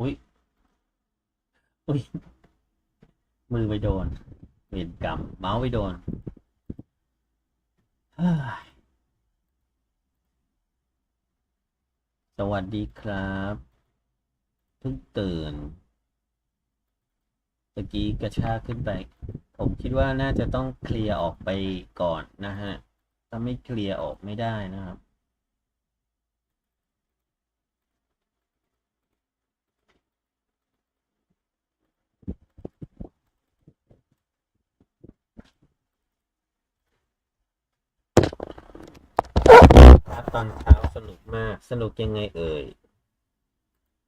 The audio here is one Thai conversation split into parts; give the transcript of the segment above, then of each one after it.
อุ้ยอุ้ยมือไปโดนเวรกรรมเมาส์ไปโดนสวัสดีครับเพิ่งตื่นตะกี้กระชากขึ้นไป ผมคิดว่าน่าจะต้องเคลียร์ออกไปก่อนนะฮะ ถ้าไม่เคลียร์ออกไม่ได้นะครับ อนเช้าสนุกมาก สนุกยังไงเอ่ย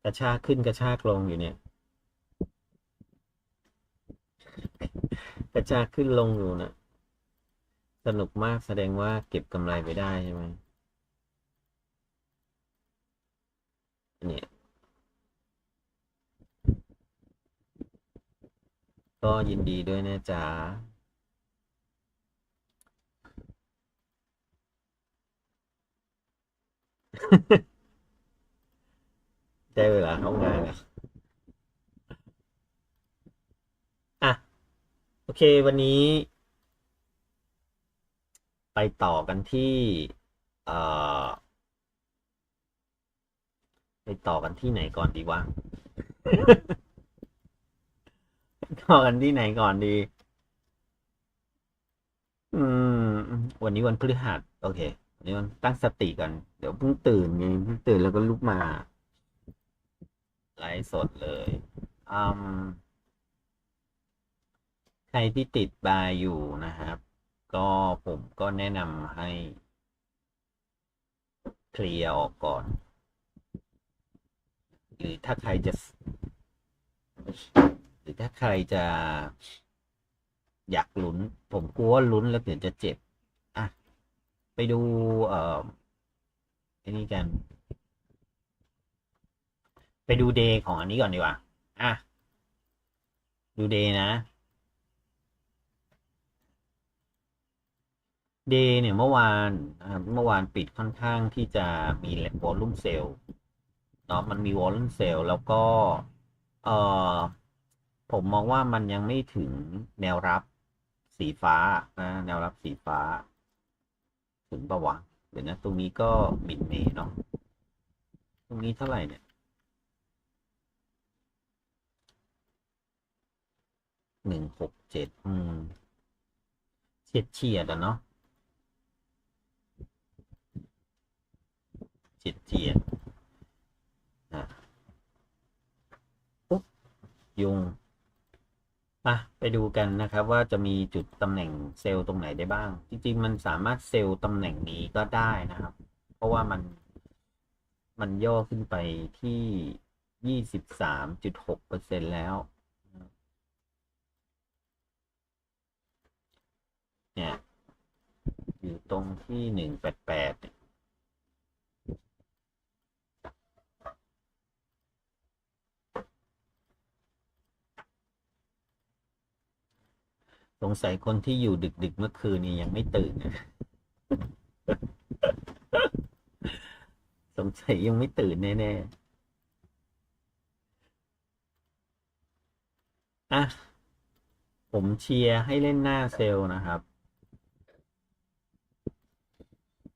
กระชากขึ้นกระชากลงอยู่เนี่ย กระชากขึ้นลงอยู่นะสนุกมากแสดงว่าเก็บกำไรไปได้ใช่ไหมเนี่ยก็ยินดีด้วยนะจ๊ะ ได้เวลาเข้างานแล้วอะ โอเค วันนี้ ไปต่อกันที่เอ่อไปต่อกันที่ไหนก่อนดีวะ ต่อกันที่ไหนก่อนดี อืม วันนี้วันพฤหัส โอเค นนี้วันตั้งสติกันเดี๋ยวเพิ่งตื่นไงเพิ่งตื่นแล้วก็ลุกมา ไลฟ์สดเลยอืมใครที่ติดบาร์อยู่นะครับ ก็ผมก็แนะนำให้ เคลียร์ออกก่อน หรือถ้าใครจะ หรือถ้าใครจะอยากลุ้น ผมกลัวว่าลุ้นแล้วเดี๋ยวจะเจ็บ ไปดูเอ่อไอ้นี่กัน ไปดูเดย์ของอันนี้ก่อนดีกว่า อะ ดูเดย์นะ เดย์เนี่ยเมื่อวานเมื่อวานปิดค่อนข้างที่จะมีวอลลุ่มเซลล์เนาะมันมีวอลลุ่มเซลล์แล้วก็ เอ่อ ผมมองว่ามันยังไม่ถึงแนวรับสีฟ้านะแนวรับสีฟ้า ถึงปะวะเดี๋ยวนะ ตรงนี้ก็มิดเมย์เนาะตรงนี้เท่าไหร่เนี่ยหนึ่งหกเจ็ดอืมเฉียดเฉียดอะเนาะเฉียดเฉียดอะปุ๊บยุง ไปดูกันนะครับว่าจะมีจุดตำแหน่งเซลล์ตรงไหนได้บ้าง จริง ๆ มันสามารถเซลล์ตำแหน่งนี้ก็ได้นะครับ เพราะว่ามันมันย่อขึ้นไปที่ยี่สิบสามจุดหกเปอร์เซ็นแล้ว เนี่ย อยู่ตรงที่หนึ่งแปดแปดเนี่ย สงสัยคนที่อยู่ดึกๆเมื่อคืนนี้ยังไม่ตื่นนะสงสัยยังไม่ตื่นแน่ๆ อะ ผมเชียร์ให้เล่นหน้าเซลล์นะครับ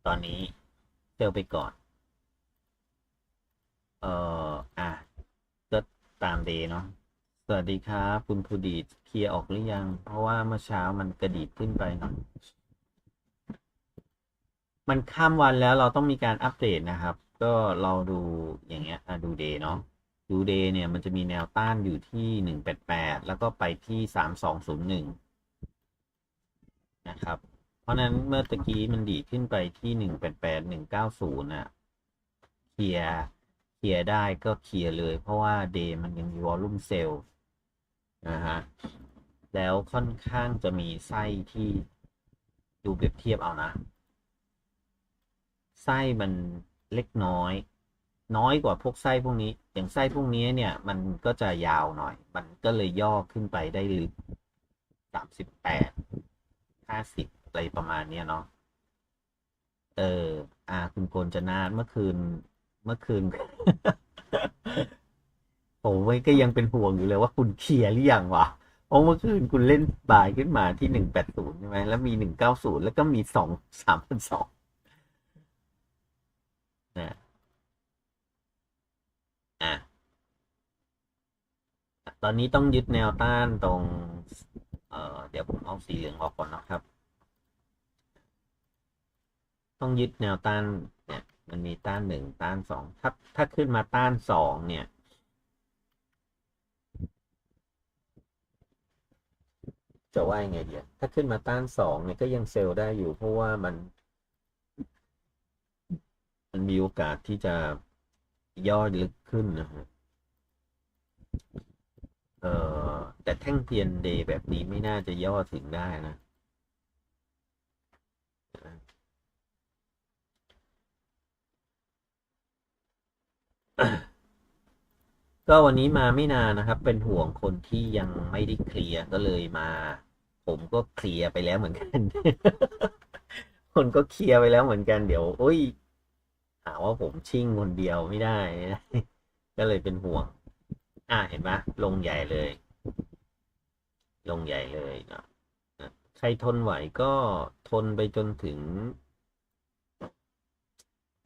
ตอนนี้เซลล์ไปก่อน เอ่อ อะ ก็ตามเดย์เนาะ สวัสดีครับ คุณผู้ดีดเคลียร์ออกหรือยัง เพราะว่าเมื่อเช้ามันกระดีดขึ้นไปหน่อยมันข้ามวันแล้วเราต้องมีการอัปเดตนะครับ ก็เราดูอย่างเงี้ยดูเดย์เนาะดูเดย์เนี่ยมันจะมีแนวต้านอยู่ที่หนึ่งแปดแปดแล้วก็ไปที่สามสองศูนย์หนึ่งนะครับ เพราะนั้นเมื่อตะกี้มันดีขึ้นไปที่หนึ่งแปดแปดหนึ่งเก้าศูนย์อะเคลียร์เคลียร์ได้ก็เคลียร์เลย เพราะว่าเดย์มันยังมีวอลลุ่มเซลล์ นะฮะแล้วค่อนข้างจะมีไส้ที่ดูเปรียบเทียบเอานะ ไส้มันเล็กน้อย น้อยกว่าพวกไส้พวกนี้ อย่างไส้พวกนี้เนี่ย มันก็จะยาวหน่อย มันก็เลยย่อขึ้นไปได้ลึกสามสิบแปดห้าสิบอะไรประมาณเนี้ยเนาะเออ อ่า คุณโกนจะนาดเมื่อคืน เมื่อคืน ผมก็ยังเป็นห่วงอยู่เลยว่าคุณเคลียร์หรือยังวะเพราะเมื่อคืนคุณเล่นบายขึ้นมาที่หนึ่งแปดศูนย์ใช่ไหมแล้วมีหนึ่งเก้าศูนย์แล้วก็มีสองสามพันสองนะอะตอนนี้ต้องยึดแนวต้านตรง เอ่อเดี๋ยวผมเอาสีเหลืองออกก่อนนะครับ ต้องยึดแนวต้านเนี่ย มันมีต้านหนึ่งต้านสองถ้าถ้าขึ้นมาต้านสองเนี่ย จะว่ายังไงเดียถ้าขึ้นมาต้านสองเนี่ยก็ยังเซลล์ได้อยู่ เพราะว่ามัน มันมีโอกาสที่จะย่อลึกขึ้นนะฮะเอ่อแต่แท่งเทียนเดย์แบบนี้ไม่น่าจะย่อถึงได้นะ ก็วันนี้มาไม่นานนะครับ เป็นห่วงคนที่ยังไม่ได้เคลียร์ก็เลยมา ผมก็เคลียร์ไปแล้วเหมือนกัน คนก็เคลียร์ไปแล้วเหมือนกันเดี๋ยวโอ้ยหาว่าผมชิ่งคนเดียวไม่ได้ ก็เลยเป็นห่วง อ่าเห็นปะลงใหญ่เลย ลงใหญ่เลยเนาะใครทนไหวก็ทนไปจนถึง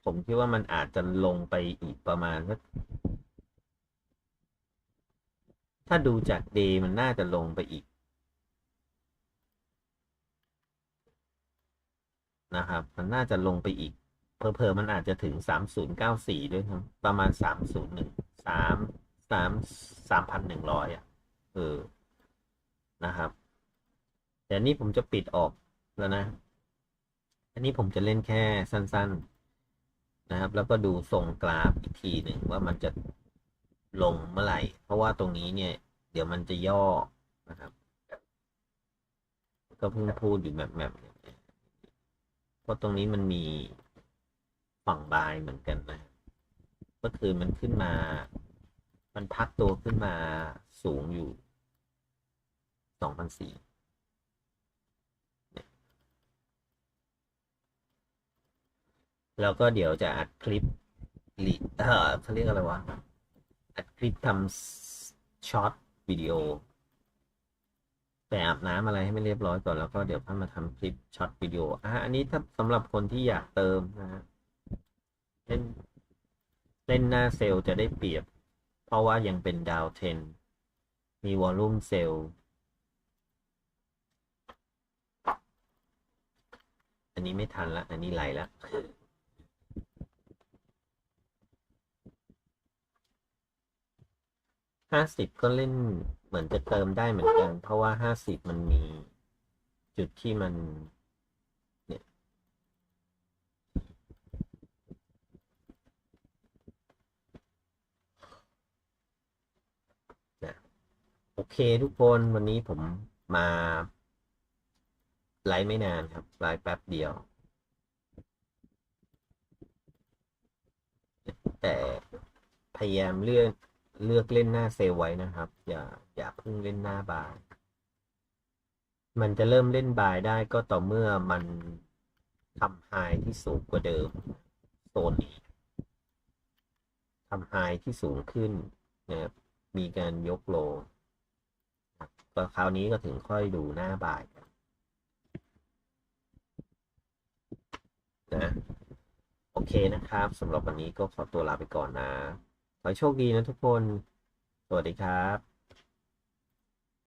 ผมคิดว่ามันอาจจะลงไปอีกประมาณสัก ถ้าดูจากเดย์มันน่าจะลงไปอีก นะครับ มันน่าจะลงไปอีก เพอเพอๆมันอาจจะถึงสามศูนย์เก้าสี่ด้วยครับประมาณสามศูนย์หนึ่งสามสามสามพันหนึ่งร้อยอะ เออ นะครับ แต่อันนี้ผมจะปิดออกแล้วนะ อันนี้ผมจะเล่นแค่สั้น ๆ นะครับ แล้วก็ดูทรงกราฟอีกทีหนึ่งว่ามันจะ ลงเมื่อไหร่ เพราะว่าตรงนี้เนี่ย เดี๋ยวมันจะย่อนะครับ ก็เพิ่งพูดอยู่แบบแบบเนี่ยเพราะตรงนี้มันมีฝั่งบายเหมือนกันนะก็คือมันขึ้นมา มันพักตัวขึ้นมาสูงอยู่สองพันสี่แล้วก็เดี๋ยวจะอัดคลิปลีเออเขาเรียกอะไรวะ อัดคลิปทำช็อตวิดีโอไปอาบน้ำอะไรให้ไม่เรียบร้อยก่อนแล้วก็เดี๋ยวพ่อมาทำคลิปช็อตวิดีโออะอันนี้ถ้าสำหรับคนที่อยากเติมนะฮะเล่นเล่นหน้าเซลล์จะได้เปรียบ เพราะว่ายังเป็นดาวเทนมีวอลลุ่มเซลล์อันนี้ไม่ทันละ อันนี้ไหลละ ห้าสิบก็เล่นเหมือนจะเติมได้เหมือนกัน เพราะว่าห้าสิบมันมีจุดที่มัน เนี่ยนะโอเคทุกคนวันนี้ผมมาไลฟ์ไม่นานครับไลฟ์แป๊บเดียว แต่พยายามเลื่อก เลือกเล่นหน้าเซลไว้นะครับ อย่าอย่าเพิ่งเล่นหน้าบายมันจะเริ่มเล่นบายได้ก็ต่อเมื่อมันทำไฮที่สูงกว่าเดิมโซนนี้ทำไฮที่สูงขึ้นนะครับมีการยกโลก็คราวนี้ก็ถึงค่อยดูหน้าบายนะ โอเคนะครับสำหรับวันนี้ก็ขอตัวลาไปก่อนนะ ขอโชคดีนะทุกคน สวัสดีครับ